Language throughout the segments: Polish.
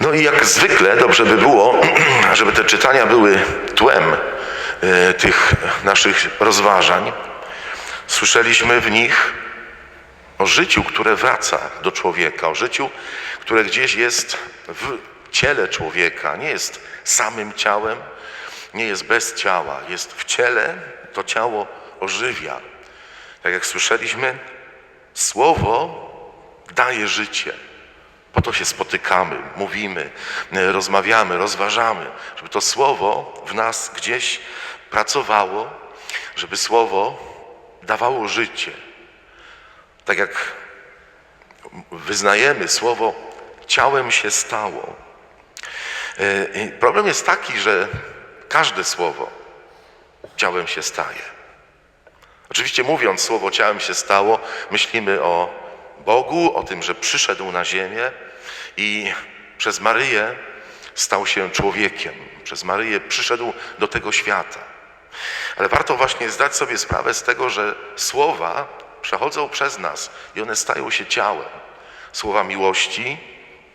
No i jak zwykle dobrze by było, żeby te czytania były tłem e, tych naszych rozważań. Słyszeliśmy w nich o życiu, które wraca do człowieka, o życiu, które gdzieś jest w ciele człowieka, nie jest samym ciałem, nie jest bez ciała, jest w ciele, to ciało ożywia. Tak jak słyszeliśmy, słowo daje życie. Po to się spotykamy, mówimy, e, rozmawiamy, rozważamy, żeby to słowo w nas gdzieś pracowało, żeby słowo dawało życie. Tak jak wyznajemy słowo, ciałem się stało. E, Problem jest taki, że każde słowo ciałem się staje. Oczywiście mówiąc słowo ciałem się stało, myślimy o Bogu, o tym, że przyszedł na ziemię i przez Maryję stał się człowiekiem. Przez Maryję przyszedł do tego świata. Ale warto właśnie zdać sobie sprawę z tego, że słowa przechodzą przez nas i one stają się ciałem. Słowa miłości,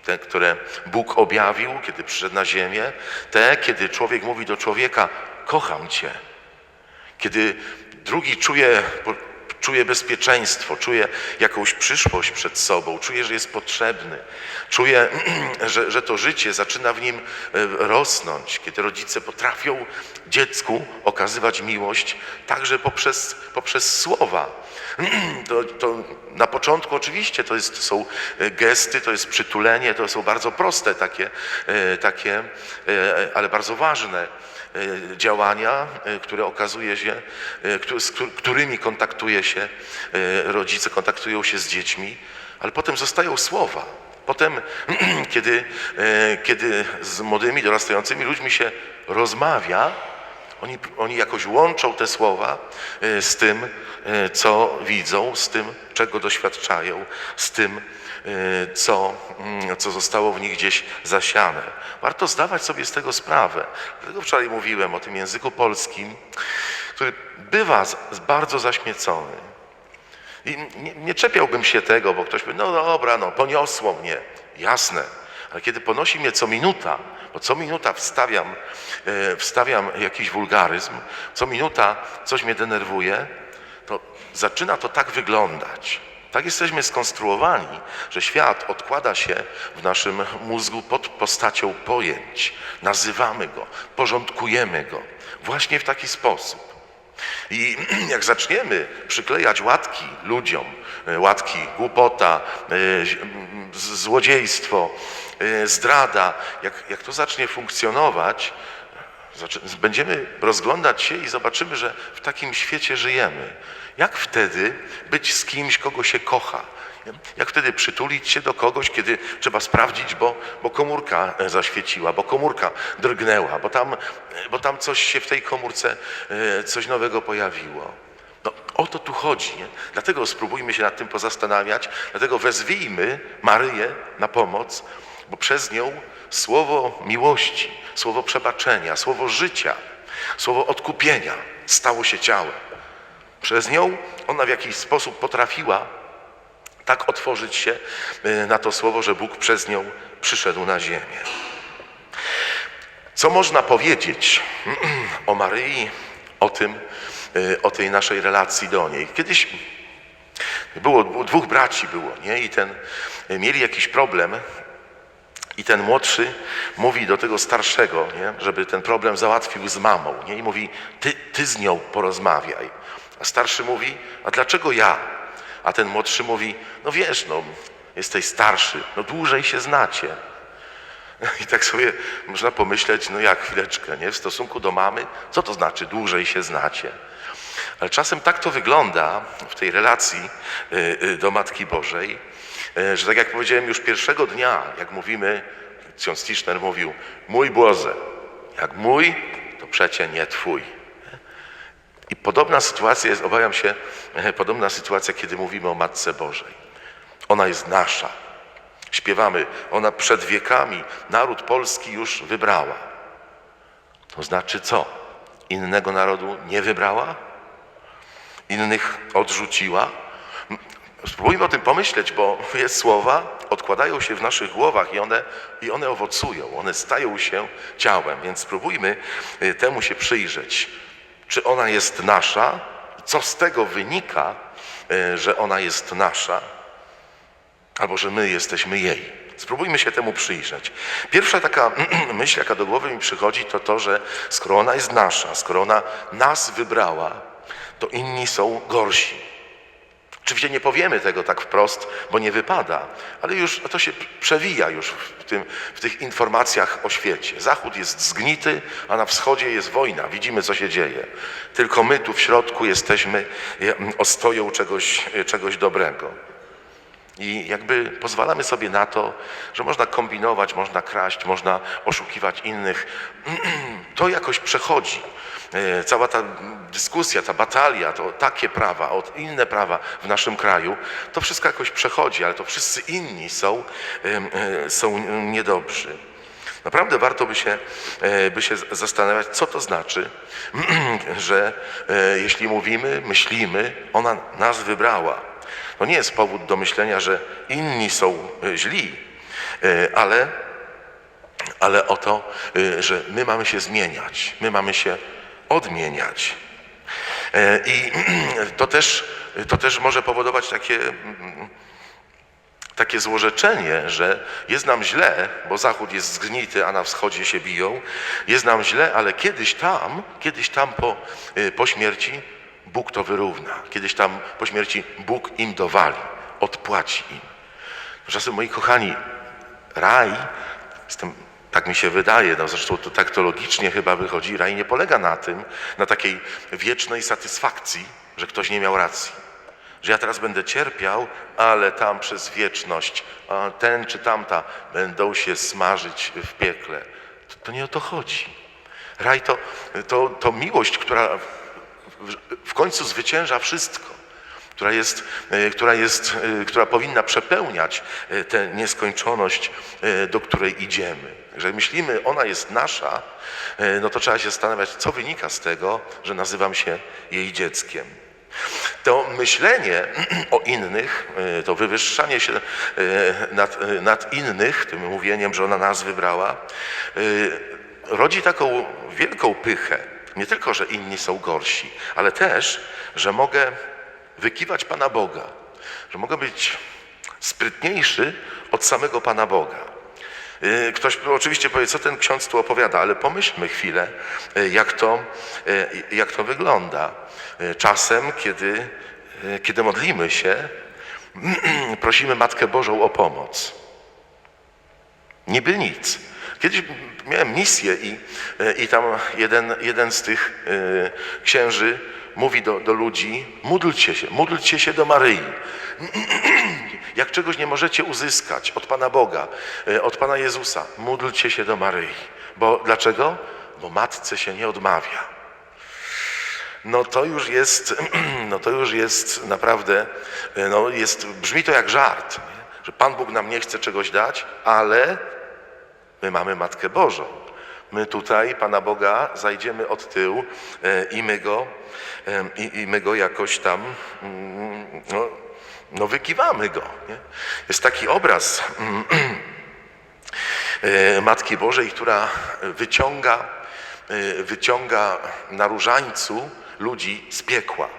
te, które Bóg objawił, kiedy przyszedł na ziemię, te, kiedy człowiek mówi do człowieka: Kocham Cię. Kiedy drugi czuje, czuje bezpieczeństwo, czuje jakąś przyszłość przed sobą, czuje, że jest potrzebny, czuje, że, że to życie zaczyna w nim e, rosnąć, kiedy rodzice potrafią dziecku okazywać miłość także poprzez, poprzez słowa. To, to na początku oczywiście to jest, są e, gesty, to jest przytulenie, to są bardzo proste takie, e, takie ale bardzo ważne działania, e, które okazuje się, e, z którymi kontaktuje się rodzice, kontaktują się z dziećmi, ale potem zostają słowa. Potem, kiedy, kiedy z młodymi, dorastającymi ludźmi się rozmawia, oni, oni jakoś łączą te słowa z tym, co widzą, z tym, czego doświadczają, z tym, Y, co, mm, co zostało w nich gdzieś zasiane. Warto zdawać sobie z tego sprawę. Dlatego wczoraj mówiłem o tym języku polskim, który bywa bardzo zaśmiecony. I nie, nie czepiałbym się tego, bo ktoś powie, no dobra, no poniosło mnie. Jasne, ale kiedy ponosi mnie co minuta, bo co minuta wstawiam, e, wstawiam jakiś wulgaryzm, co minuta coś mnie denerwuje, to zaczyna to tak wyglądać. Tak jesteśmy skonstruowani, że świat odkłada się w naszym mózgu pod postacią pojęć. Nazywamy go, porządkujemy go właśnie w taki sposób. I jak zaczniemy przyklejać łatki ludziom, e, łatki głupota, e, złodziejstwo, e, zdrada, jak, jak to zacznie funkcjonować, będziemy rozglądać się i zobaczymy, że w takim świecie żyjemy. Jak wtedy być z kimś, kogo się kocha? Jak wtedy przytulić się do kogoś, kiedy trzeba sprawdzić, bo, bo komórka e, zaświeciła, bo komórka drgnęła, bo tam, e, bo tam coś się w tej komórce, e, coś nowego pojawiło. No, o to tu chodzi. Nie? Dlatego spróbujmy się nad tym pozastanawiać, dlatego wezwijmy Maryję na pomoc, bo przez nią słowo miłości, słowo przebaczenia, słowo życia, słowo odkupienia stało się ciałem. Przez nią ona w jakiś sposób potrafiła tak otworzyć się y, na to słowo, że Bóg przez nią przyszedł na ziemię. Co można powiedzieć o Maryi, o tym, y, o tej naszej relacji do niej? Kiedyś było, dwóch braci było, nie? I ten, y, mieli jakiś problem i ten młodszy mówi do tego starszego, nie? żeby ten problem załatwił z mamą. Nie? I mówi, ty, ty z nią porozmawiaj. A starszy mówi, a dlaczego ja? A ten młodszy mówi, no wiesz, no jesteś starszy, no dłużej się znacie. I tak sobie można pomyśleć, no jak chwileczkę, nie? W stosunku do mamy, co to znaczy dłużej się znacie? Ale czasem tak to wygląda w tej relacji y, y, do Matki Bożej, y, że tak jak powiedziałem już pierwszego dnia, jak mówimy, ksiądz Tischner mówił, mój Boże, jak mój, to przecie nie twój. I podobna sytuacja jest, obawiam się, podobna sytuacja, kiedy mówimy o Matce Bożej. Ona jest nasza. Śpiewamy, ona przed wiekami naród polski już wybrała. To znaczy co? Innego narodu nie wybrała? Innych odrzuciła? Spróbujmy o tym pomyśleć, bo jest słowa, odkładają się w naszych głowach i one, i one owocują, one stają się ciałem, więc spróbujmy y, temu się przyjrzeć. Czy ona jest nasza? Co z tego wynika, y, że ona jest nasza? Albo że my jesteśmy jej. Spróbujmy się temu przyjrzeć. Pierwsza taka myśl, jaka do głowy mi przychodzi, to to, że skoro ona jest nasza, skoro ona nas wybrała, to inni są gorsi. Oczywiście nie powiemy tego tak wprost, bo nie wypada, ale już to się przewija już w, tym, w tych informacjach o świecie. Zachód jest zgnity, a na wschodzie jest wojna. Widzimy, co się dzieje. Tylko my tu w środku jesteśmy ostoją czegoś, czegoś dobrego. I jakby pozwalamy sobie na to, że można kombinować, można kraść, można oszukiwać innych. To jakoś przechodzi. E, Cała ta dyskusja, ta batalia, to takie prawa, o inne prawa w naszym kraju, to wszystko jakoś przechodzi, ale to wszyscy inni są, e, są niedobrzy. Naprawdę warto by się, e, by się zastanawiać, co to znaczy, że jeśli mówimy, myślimy, ona nas wybrała. To nie jest powód do myślenia, że inni są źli, ale, ale o to, że my mamy się zmieniać, my mamy się odmieniać. E, I to też, to też może powodować takie, mm, takie złorzeczenie, że jest nam źle, bo zachód jest zgnity, a na wschodzie się biją. Jest nam źle, ale kiedyś tam, kiedyś tam po, y, po śmierci Bóg to wyrówna. Kiedyś tam po śmierci Bóg im dowali, odpłaci im. Tymczasem, moi kochani, raj, jestem, tak mi się wydaje, no zresztą to tak to logicznie chyba wychodzi, raj nie polega na tym, na takiej wiecznej satysfakcji, że ktoś nie miał racji. Że ja teraz będę cierpiał, ale tam przez wieczność ten czy tamta będą się smażyć w piekle. To, to nie o to chodzi. Raj to, to, to miłość, która w, w końcu zwycięża wszystko która jest, e, która jest, e, która powinna przepełniać e, tę nieskończoność, do której idziemy. Jeżeli myślimy, ona jest nasza, no to trzeba się zastanawiać, co wynika z tego, że nazywam się jej dzieckiem. To myślenie o innych, to wywyższanie się nad, nad innych, tym mówieniem, że ona nas wybrała, rodzi taką wielką pychę. Nie tylko, że inni są gorsi, ale też, że mogę wykiwać Pana Boga, że mogę być sprytniejszy od samego Pana Boga. Y, Ktoś oczywiście powie, co ten ksiądz tu opowiada, ale pomyślmy chwilę, y, jak to, y, jak to wygląda. Czasem, kiedy, kiedy modlimy się, prosimy Matkę Bożą o pomoc. Niby nic. Kiedyś miałem misję i, i tam jeden, jeden z tych księży mówi do, do ludzi, módlcie się, módlcie się do Maryi. Jak czegoś nie możecie uzyskać od Pana Boga, e, od Pana Jezusa, módlcie się do Maryi. Bo dlaczego? Bo matce się nie odmawia. No to już jest, no to już jest naprawdę, e, no jest, brzmi to jak żart, nie? że Pan Bóg nam nie chce czegoś dać, ale my mamy Matkę Bożą. My tutaj Pana Boga zajdziemy od tyłu e, i my go, e, i, i my go jakoś tam mm, no, no wykiwamy go. Nie? Jest taki obraz mm, e, Matki Bożej, która wyciąga, wyciąga na różańcu ludzi z piekła.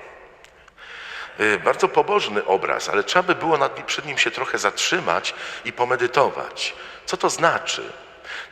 Bardzo pobożny obraz, ale trzeba by było nad, przed nim się trochę zatrzymać i pomedytować. Co to znaczy?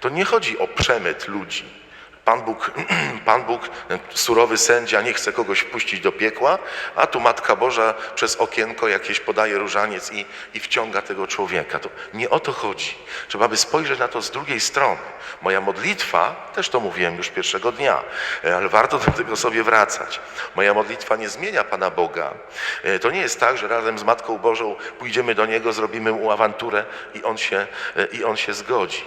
To nie chodzi o przemyt ludzi. Pan Bóg, Pan Bóg, ten surowy sędzia, nie chce kogoś wpuścić do piekła, a tu Matka Boża przez okienko jakieś podaje różaniec i, i wciąga tego człowieka. To nie o to chodzi. Trzeba by spojrzeć na to z drugiej strony. Moja modlitwa, też to mówiłem już pierwszego dnia, e, ale warto do tego sobie wracać. Moja modlitwa nie zmienia Pana Boga. E, to nie jest tak, że razem z Matką Bożą pójdziemy do Niego, zrobimy mu awanturę i On się, e, i on się zgodzi.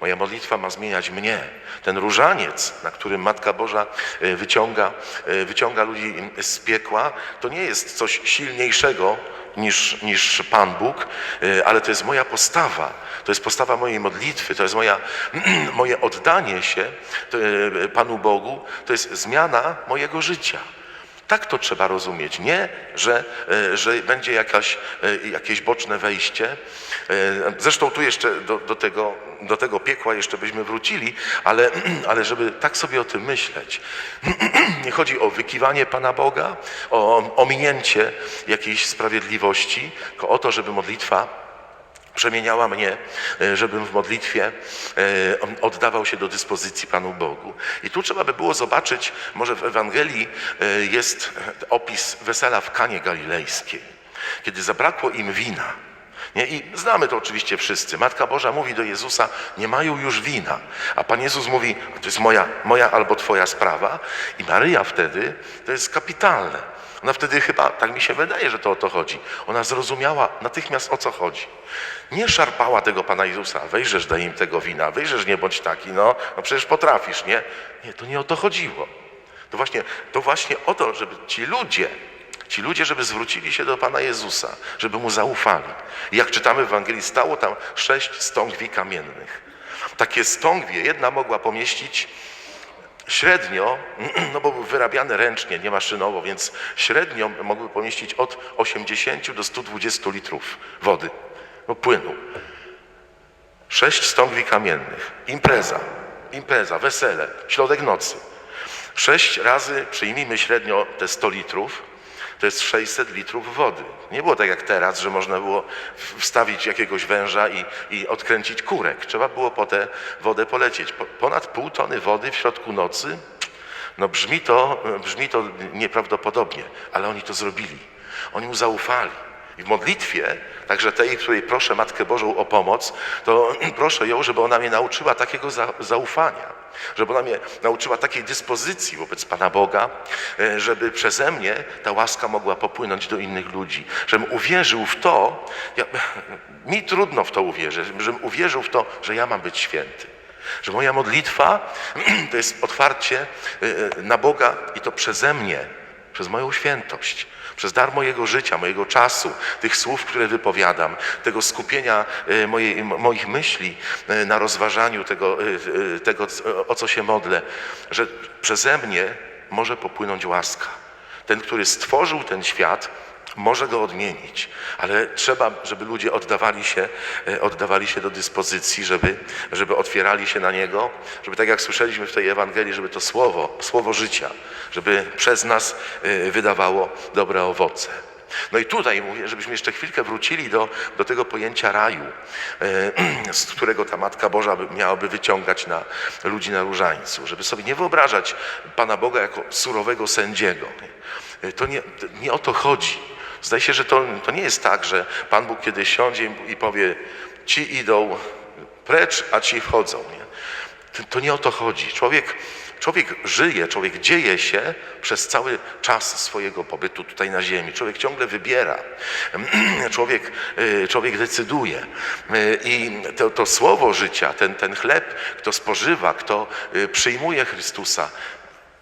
Moja modlitwa ma zmieniać mnie. Ten różaniec, na którym Matka Boża e, wyciąga, e, wyciąga ludzi z piekła, to nie jest coś silniejszego niż, niż Pan Bóg, e, ale to jest moja postawa. To jest postawa mojej modlitwy, to jest moja, moje oddanie się Panu Bogu, to jest zmiana mojego życia. Tak to trzeba rozumieć. Nie, że, e, że będzie jakaś, e, jakieś boczne wejście. E, Zresztą tu jeszcze do, do, tego, do tego piekła jeszcze byśmy wrócili, ale, ale żeby tak sobie o tym myśleć. Nie chodzi o wykiwanie Pana Boga, o ominięcie jakiejś sprawiedliwości, tylko o to, żeby modlitwa przemieniała mnie, e, żebym w modlitwie e, oddawał się do dyspozycji Panu Bogu. I tu trzeba by było zobaczyć, może w Ewangelii e, jest opis wesela w Kanie Galilejskiej, kiedy zabrakło im wina. Nie? I znamy to oczywiście wszyscy. Matka Boża mówi do Jezusa, nie mają już wina. A Pan Jezus mówi, to jest moja, moja albo Twoja sprawa. I Maryja wtedy, to jest kapitalne. Ona wtedy chyba, tak mi się wydaje, że to o to chodzi. Ona zrozumiała natychmiast o co chodzi. Nie szarpała tego Pana Jezusa, wejrzesz, daj im tego wina, wejrzesz, nie bądź taki, no, no przecież potrafisz, nie? Nie, to nie o to chodziło. To właśnie, to właśnie o to, żeby ci ludzie, ci ludzie, żeby zwrócili się do Pana Jezusa, żeby Mu zaufali. I jak czytamy w Ewangelii, stało tam sześć stągwi kamiennych. Takie stągwie, jedna mogła pomieścić Średnio, no bo wyrabiane ręcznie, nie maszynowo, więc średnio mogły pomieścić od 80 do 120 litrów wody, no płynu. Sześć stągwi kamiennych, impreza, impreza, wesele, środek nocy. Sześć razy, przyjmijmy średnio te 100 litrów, to jest 600 litrów wody. Nie było tak jak teraz, że można było wstawić jakiegoś węża i, i odkręcić kurek. Trzeba było po tę wodę polecieć. Po, ponad pół tony wody w środku nocy, no brzmi to, brzmi to nieprawdopodobnie, ale oni to zrobili. Oni mu zaufali. I w modlitwie, także tej, której proszę Matkę Bożą o pomoc, to proszę ją, żeby ona mnie nauczyła takiego za, zaufania, żeby ona mnie nauczyła takiej dyspozycji wobec Pana Boga, e, żeby przeze mnie ta łaska mogła popłynąć do innych ludzi, żebym uwierzył w to, ja, mi trudno w to uwierzyć, żebym uwierzył w to, że ja mam być święty. Że moja modlitwa to jest otwarcie e, na Boga i to przeze mnie, przez moją świętość przez dar mojego życia, mojego czasu, tych słów, które wypowiadam, tego skupienia e, mojej, moich myśli na rozważaniu tego, tego, o co się modlę, że przeze mnie może popłynąć łaska. Ten, który stworzył ten świat, może go odmienić, ale trzeba, żeby ludzie oddawali się, oddawali się do dyspozycji, żeby, żeby otwierali się na Niego, żeby tak jak słyszeliśmy w tej Ewangelii, żeby to słowo, słowo życia, żeby przez nas wydawało dobre owoce. No i tutaj mówię, żebyśmy jeszcze chwilkę wrócili do, do tego pojęcia raju, z którego ta Matka Boża miałaby wyciągać na ludzi na różańcu, żeby sobie nie wyobrażać Pana Boga jako surowego sędziego. To nie, nie o to chodzi. Zdaje się, że to, to nie jest tak, że Pan Bóg kiedyś siądzie i powie, ci idą precz, a ci wchodzą. Nie? To, to nie o to chodzi. Człowiek, człowiek żyje, człowiek dzieje się przez cały czas swojego pobytu tutaj na ziemi. Człowiek ciągle wybiera. Człowiek, człowiek decyduje. I to, to słowo życia, ten, ten chleb, kto spożywa, kto przyjmuje Chrystusa,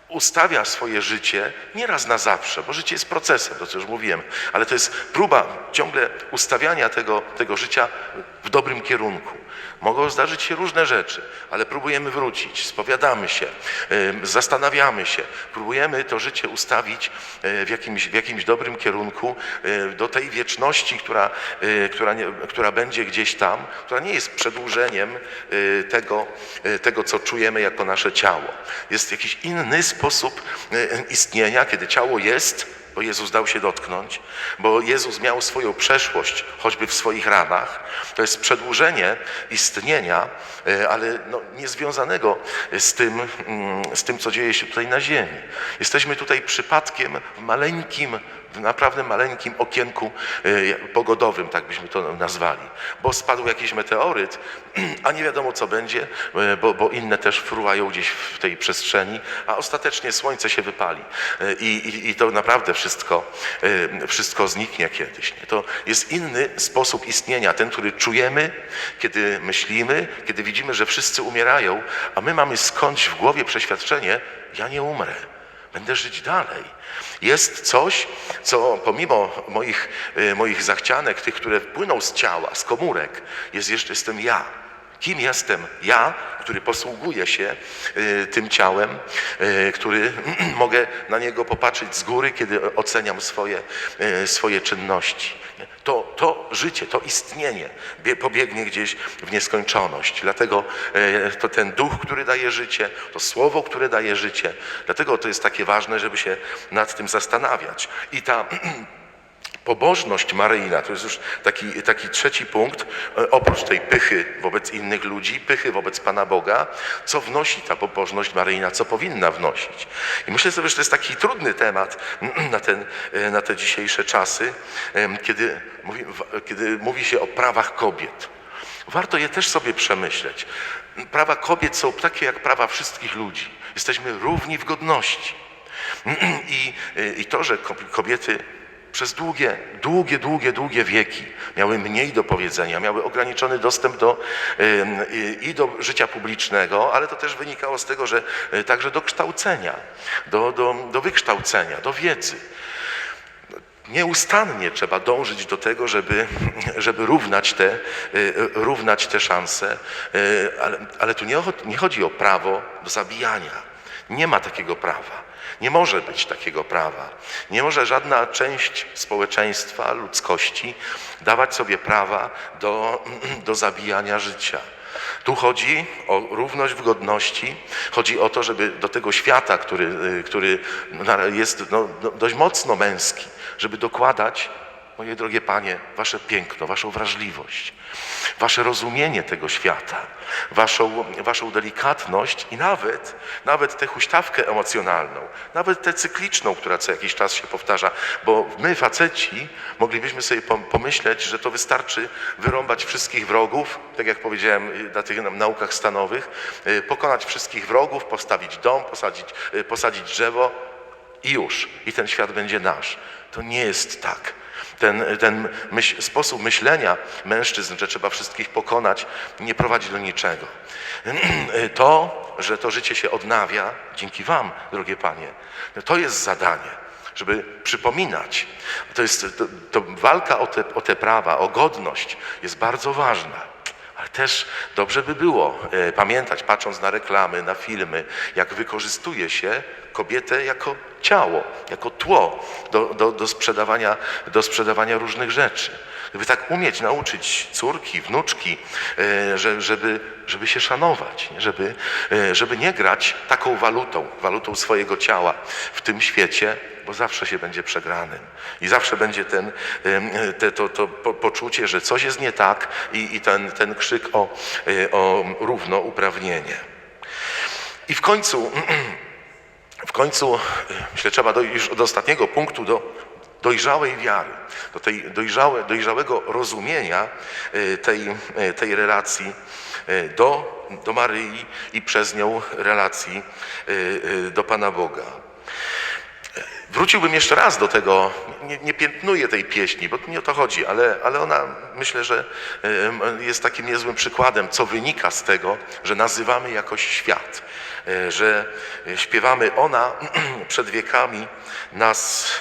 ustawia swoje życie nieraz na zawsze, bo życie jest procesem, to co już mówiłem, ale to jest próba ciągle ustawiania tego, tego życia w dobrym kierunku. Mogą zdarzyć się różne rzeczy, ale próbujemy wrócić, spowiadamy się, zastanawiamy się, próbujemy to życie ustawić w jakimś, w jakimś dobrym kierunku do tej wieczności, która, która, nie, która będzie gdzieś tam, która nie jest przedłużeniem tego, tego, co czujemy jako nasze ciało. Jest jakiś inny sposób istnienia, kiedy ciało jest, bo Jezus dał się dotknąć, bo Jezus miał swoją przeszłość, choćby w swoich ranach. To jest przedłużenie istnienia, ale no, niezwiązanego z tym, z tym, co dzieje się tutaj na ziemi. Jesteśmy tutaj przypadkiem w maleńkim, w naprawdę maleńkim okienku pogodowym, tak byśmy to nazwali, bo spadł jakiś meteoryt, a nie wiadomo co będzie, bo, bo inne też fruwają gdzieś w tej przestrzeni, a ostatecznie słońce się wypali i, i, i to naprawdę wszystko, wszystko zniknie kiedyś. To jest inny sposób istnienia, ten, który czujemy, kiedy myślimy, kiedy widzimy, że wszyscy umierają, a my mamy skądś w głowie przeświadczenie, ja nie umrę. Będę żyć dalej. Jest coś, co pomimo moich, moich zachcianek, tych, które płyną z ciała, z komórek, jest jeszcze, jestem ja. Kim jestem ja, który posługuję się y, tym ciałem, y, który mogę na niego popatrzeć z góry, kiedy oceniam swoje, y, swoje czynności. To, to życie, to istnienie bie- pobiegnie gdzieś w nieskończoność. Dlatego to ten duch, który daje życie, to słowo, które daje życie. Dlatego to jest takie ważne, żeby się nad tym zastanawiać. I ta Pobożność Maryjna, to jest już taki, taki trzeci punkt, e, oprócz tej pychy wobec innych ludzi, pychy wobec Pana Boga, co wnosi ta pobożność Maryjna, co powinna wnosić. I myślę sobie, że to jest taki trudny temat na, ten, e, na te dzisiejsze czasy, kiedy mówi, kiedy mówi się o prawach kobiet. Warto je też sobie przemyśleć. Prawa kobiet są takie jak prawa wszystkich ludzi. Jesteśmy równi w godności. I, I to, że ko- kobiety przez długie, długie, długie, długie wieki miały mniej do powiedzenia, miały ograniczony dostęp do, i- do życia publicznego, ale to też wynikało z tego, że y, także do kształcenia, do, do, do wykształcenia, do wiedzy. Nieustannie trzeba dążyć do tego, żeby, żeby równać, te, y, równać te szanse, y, ale, ale tu nie, nie chodzi o prawo do zabijania. Nie ma takiego prawa. Nie może być takiego prawa. Nie może żadna część społeczeństwa, ludzkości dawać sobie prawa do, do zabijania życia. Tu chodzi o równość w godności, chodzi o to, żeby do tego świata, który, y, który jest no, no, dość mocno męski, żeby dokładać, moje drogie panie, wasze piękno, waszą wrażliwość, wasze rozumienie tego świata, waszą, waszą delikatność i nawet, nawet tę huśtawkę emocjonalną, nawet tę cykliczną, która co jakiś czas się powtarza, bo my, faceci, moglibyśmy sobie pom- pomyśleć, że to wystarczy wyrąbać wszystkich wrogów, tak jak powiedziałem y, na tych naukach stanowych, y, pokonać wszystkich wrogów, postawić dom, posadzić, y, posadzić drzewo i już. I ten świat będzie nasz. To nie jest tak. Ten, ten myśl, sposób myślenia mężczyzn, że trzeba wszystkich pokonać, nie prowadzi do niczego. To, że to życie się odnawia, dzięki Wam, drogie Panie, to jest zadanie, żeby przypominać. To jest, to, to walka o te, o te prawa, o godność jest bardzo ważna. Ale też dobrze by było e, pamiętać, patrząc na reklamy, na filmy, jak wykorzystuje się kobietę jako ciało, jako tło do, do, do, sprzedawania, do sprzedawania różnych rzeczy. Gdyby tak umieć nauczyć córki, wnuczki, e, że, żeby, żeby się szanować? Żeby, e, żeby nie grać taką walutą, walutą swojego ciała w tym świecie, bo zawsze się będzie przegranym. I zawsze będzie ten, te, to, to po, poczucie, że coś jest nie tak i, i ten, ten krzyk o, e, o równouprawnienie. I w końcu, w końcu, myślę, trzeba dojść już do ostatniego punktu, do dojrzałej wiary, do tej dojrzałe, dojrzałego rozumienia e, tej, e, tej relacji do, do Maryi i przez nią relacji do Pana Boga. Wróciłbym jeszcze raz do tego, nie, nie piętnuję tej pieśni, bo nie o to chodzi, ale, ale ona myślę, że jest takim niezłym przykładem, co wynika z tego, że nazywamy jakoś świat, e, że e, śpiewamy ona przed wiekami nas,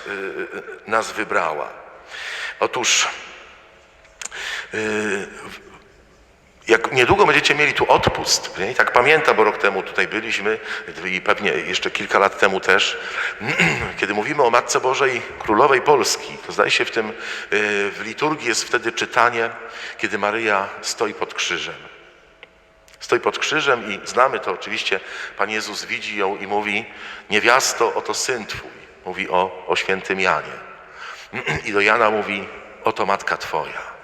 e, nas wybrała. Otóż jak niedługo będziecie mieli tu odpust, nie? Tak pamiętam, bo rok temu tutaj byliśmy i pewnie jeszcze kilka lat temu też, kiedy mówimy o Matce Bożej Królowej Polski, to zdaje się w tym, y, w liturgii jest wtedy czytanie, kiedy Maryja stoi pod krzyżem. Stoi pod krzyżem i znamy to oczywiście, Pan Jezus widzi ją i mówi, niewiasto, oto syn Twój. Mówi o, o świętym Janie. I do Jana mówi, oto matka Twoja.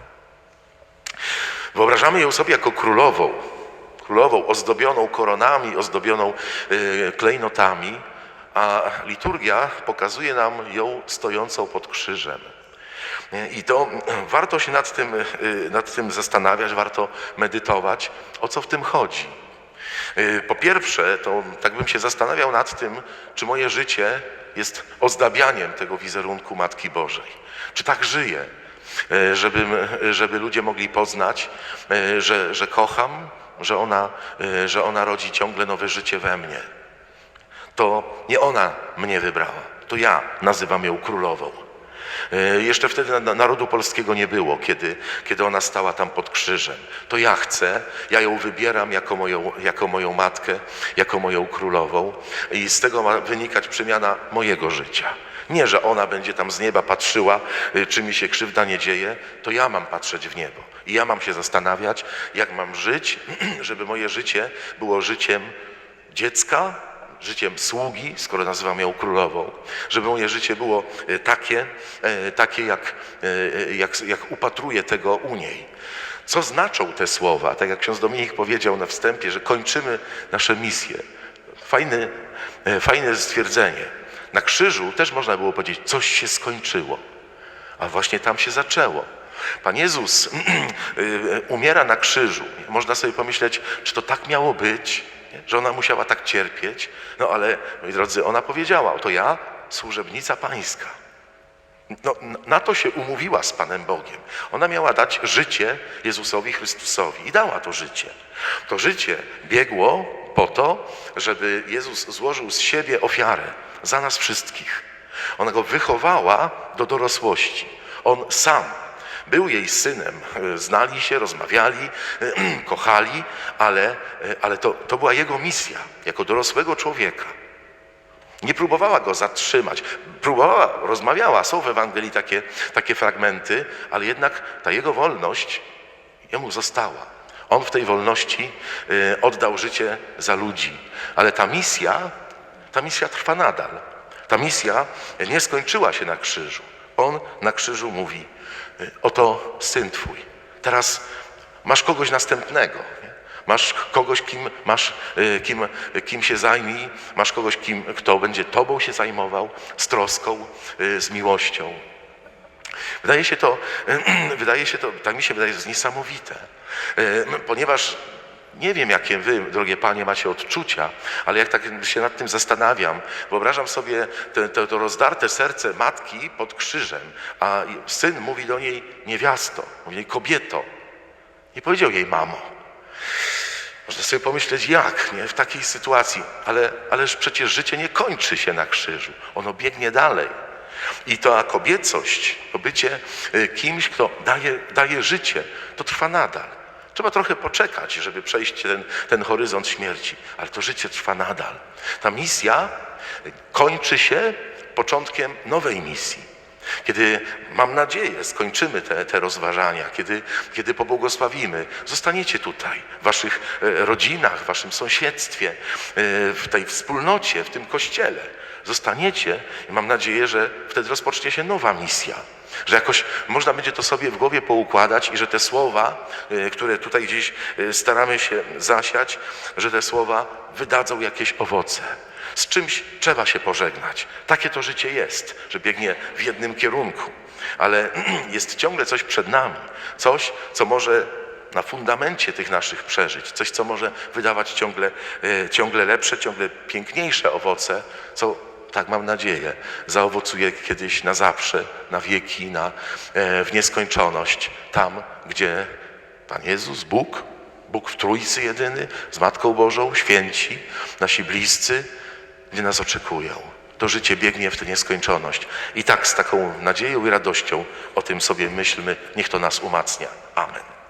Wyobrażamy ją sobie jako królową, królową ozdobioną koronami, ozdobioną y, klejnotami, a liturgia pokazuje nam ją stojącą pod krzyżem. Y, I to y, warto się nad tym, nad tym zastanawiać, warto medytować, o co w tym chodzi. Po pierwsze, to tak bym się zastanawiał nad tym, czy moje życie jest ozdabianiem tego wizerunku Matki Bożej. Czy tak żyję, żeby, żeby ludzie mogli poznać, y, że, że kocham, że ona, y, że ona rodzi ciągle nowe życie we mnie. To nie ona mnie wybrała, to ja nazywam ją królową. E, Jeszcze wtedy na- narodu polskiego nie było, kiedy, kiedy ona stała tam pod krzyżem. To ja chcę, ja ją wybieram jako moją, jako moją matkę, jako moją królową i z tego ma wynikać przemiana mojego życia. Nie, że ona będzie tam z nieba patrzyła, y, czy mi się krzywda nie dzieje, to ja mam patrzeć w niebo. I ja mam się zastanawiać, jak mam żyć, żeby moje życie było życiem dziecka, życiem sługi, skoro nazywam ją królową, żeby moje życie było e, takie, e, takie jak, jak, jak upatruję tego u niej. Co znaczą te słowa? Tak jak ksiądz Dominik powiedział na wstępie, że kończymy nasze misje. Fajny, fajne stwierdzenie. Na krzyżu też można było powiedzieć, coś się skończyło. A właśnie tam się zaczęło. Pan Jezus y, umiera na krzyżu. Można sobie pomyśleć, czy to tak miało być, że ona musiała tak cierpieć. No ale, moi drodzy, ona powiedziała, oto ja, służebnica pańska. No, na to się umówiła z Panem Bogiem. Ona miała dać życie Jezusowi Chrystusowi i dała to życie. To życie biegło po to, żeby Jezus złożył z siebie ofiarę za nas wszystkich. Ona go wychowała do dorosłości. On sam był jej synem. Znali się, rozmawiali, kochali, ale, ale to, to była jego misja jako dorosłego człowieka. Nie próbowała go zatrzymać. Próbowała, rozmawiała. Są w Ewangelii takie, takie fragmenty, ale jednak ta jego wolność jemu została. On w tej wolności y, oddał życie za ludzi. Ale ta misja, ta misja trwa nadal. Ta misja nie skończyła się na krzyżu. On na krzyżu mówi: y, Oto syn twój. Teraz masz kogoś następnego. Masz kogoś, kim, masz, y, kim, kim się zajmij, masz kogoś, kim, kto będzie Tobą się zajmował, z troską, z miłością. Wydaje się to, wydaje się to, tak mi się wydaje, jest niesamowite, ponieważ nie wiem, jakie wy, drogie panie, macie odczucia, ale jak tak się nad tym zastanawiam, wyobrażam sobie te, te, to rozdarte serce matki pod krzyżem, a syn mówi do niej niewiasto, mówi niej kobieto. Nie powiedział jej mamo. Można sobie pomyśleć, jak nie? w takiej sytuacji, ale, ależ przecież życie nie kończy się na krzyżu, ono biegnie dalej. I ta kobiecość, to bycie y, kimś, kto daje, daje życie, to trwa nadal. Trzeba trochę poczekać, żeby przejść ten, ten horyzont śmierci, ale to życie trwa nadal. Ta misja kończy się początkiem nowej misji. Kiedy, mam nadzieję, skończymy te, te rozważania, kiedy, kiedy pobłogosławimy, zostaniecie tutaj, w waszych e, rodzinach, w waszym sąsiedztwie, e, w tej wspólnocie, w tym kościele. Zostaniecie i mam nadzieję, że wtedy rozpocznie się nowa misja. Że jakoś można będzie to sobie w głowie poukładać i że te słowa, e, które tutaj gdzieś e, staramy się zasiać, że te słowa wydadzą jakieś owoce. Z czymś trzeba się pożegnać. Takie to życie jest, że biegnie w jednym kierunku, ale jest ciągle coś przed nami, coś, co może na fundamencie tych naszych przeżyć, coś, co może wydawać ciągle, e, ciągle lepsze, ciągle piękniejsze owoce, co, tak mam nadzieję, zaowocuje kiedyś na zawsze, na wieki, na, e, w nieskończoność, tam, gdzie Pan Jezus, Bóg, Bóg w Trójcy jedyny, z Matką Bożą, święci, nasi bliscy, gdzie nas oczekują. To życie biegnie w tę nieskończoność. I tak z taką nadzieją i radością o tym sobie myślmy, niech to nas umacnia. Amen.